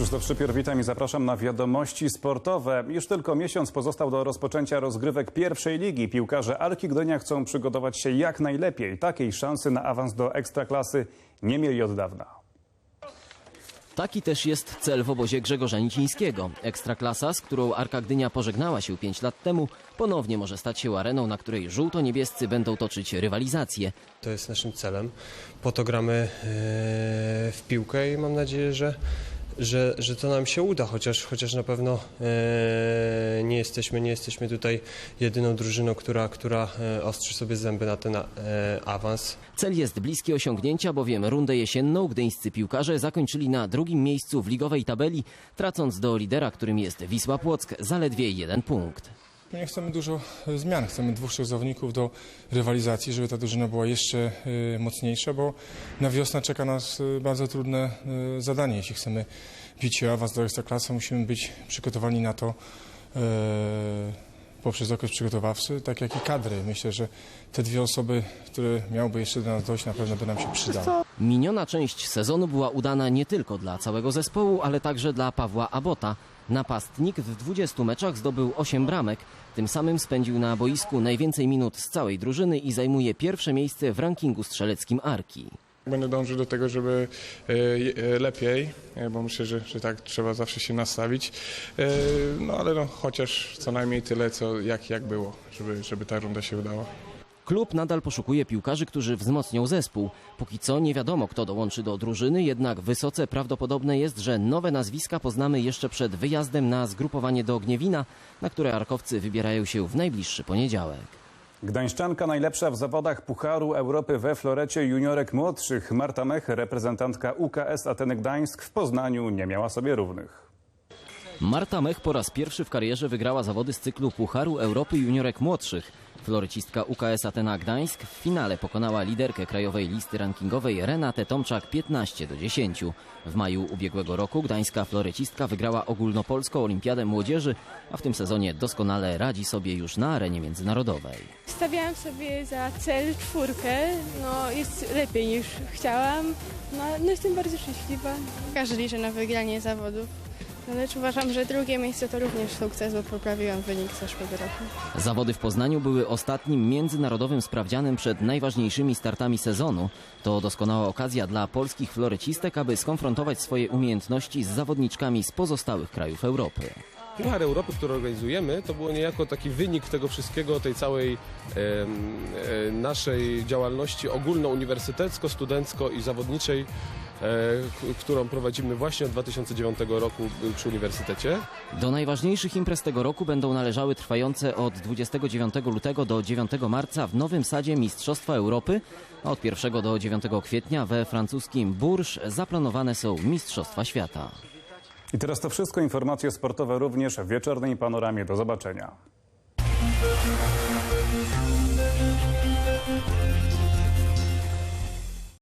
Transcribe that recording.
Krzysztof Szypior, witam i zapraszam na wiadomości sportowe. Już tylko miesiąc pozostał do rozpoczęcia rozgrywek pierwszej ligi. Piłkarze Arki Gdynia chcą przygotować się jak najlepiej. Takiej szansy na awans do ekstraklasy nie mieli od dawna. Taki też jest cel w obozie Grzegorza Nicińskiego. Ekstraklasa, z którą Arka Gdynia pożegnała się 5 lat temu, ponownie może stać się areną, na której żółto-niebiescy będą toczyć rywalizację. To jest naszym celem. Po to gramy e, w piłkę i mam nadzieję, że, że, że to nam się uda, chociaż, chociaż na pewno e, nie, jesteśmy, nie jesteśmy tutaj jedyną drużyną, która, która e, ostrzy sobie zęby na ten e, awans. Cel jest bliski osiągnięcia, bowiem rundę jesienną gdyńscy piłkarze zakończyli na drugim miejscu w ligowej tabeli, tracąc do lidera, którym jest Wisła Płock, zaledwie jeden punkt. Nie chcemy dużo e, zmian, chcemy dwóch zawodników do rywalizacji, żeby ta drużyna była jeszcze e, mocniejsza, bo na wiosnę czeka nas e, bardzo trudne zadanie. Jeśli chcemy bić awans do ekstraklasy, musimy być przygotowani na to poprzez okres przygotowawczy, tak jak i kadry. Myślę, że te dwie osoby, które miałyby jeszcze do nas dojść, na pewno by nam się przydały. Miniona część sezonu była udana nie tylko dla całego zespołu, ale także dla Pawła Abota. Napastnik w 20 meczach zdobył 8 bramek. Tym samym spędził na boisku najwięcej minut z całej drużyny i zajmuje pierwsze miejsce w rankingu strzeleckim Arki. Będę dążył do tego, żeby e, e, lepiej, e, bo myślę, że, że tak trzeba zawsze się nastawić. No ale no, chociaż co najmniej tyle, co jak, jak było, żeby, żeby ta runda się udała. Klub nadal poszukuje piłkarzy, którzy wzmocnią zespół. Póki co nie wiadomo, kto dołączy do drużyny, jednak wysoce prawdopodobne jest, że nowe nazwiska poznamy jeszcze przed wyjazdem na zgrupowanie do Gniewina, na które arkowcy wybierają się w najbliższy poniedziałek. Gdańszczanka najlepsza w zawodach Pucharu Europy we florecie juniorek młodszych. Marta Mech, reprezentantka UKS Ateny Gdańsk w Poznaniu nie miała sobie równych. Marta Mech po raz pierwszy w karierze wygrała zawody z cyklu Pucharu Europy Juniorek Młodszych. Florycistka UKS Atena Gdańsk w finale pokonała liderkę krajowej listy rankingowej Renatę Tomczak 15 do 10. W maju ubiegłego roku gdańska florycistka wygrała ogólnopolską olimpiadę młodzieży, a w tym sezonie doskonale radzi sobie już na arenie międzynarodowej. Stawiałam sobie za cel czwórkę, no jest lepiej niż chciałam, no, no jestem bardzo szczęśliwa. Każdy liczy na wygranie zawodów, no, lecz uważam, że drugie miejsce to również sukces, bo poprawiłam wynik zeszłego roku. Zawody w Poznaniu były ostatnim międzynarodowym sprawdzianem przed najważniejszymi startami sezonu. To doskonała okazja dla polskich florycistek, aby skonfrontować swoje umiejętności z zawodniczkami z pozostałych krajów Europy. Puchar Europy, który organizujemy, to było niejako taki wynik tego wszystkiego, tej całej e, naszej działalności ogólnouniwersytecko-studencko i zawodniczej, którą prowadzimy właśnie od 2009 roku przy uniwersytecie. Do najważniejszych imprez tego roku będą należały trwające od 29 lutego do 9 marca w Nowym Sadzie Mistrzostwa Europy, a od 1 do 9 kwietnia we francuskim Bourges zaplanowane są Mistrzostwa Świata. I teraz to wszystko. Informacje sportowe również w wieczornej panoramie. Do zobaczenia.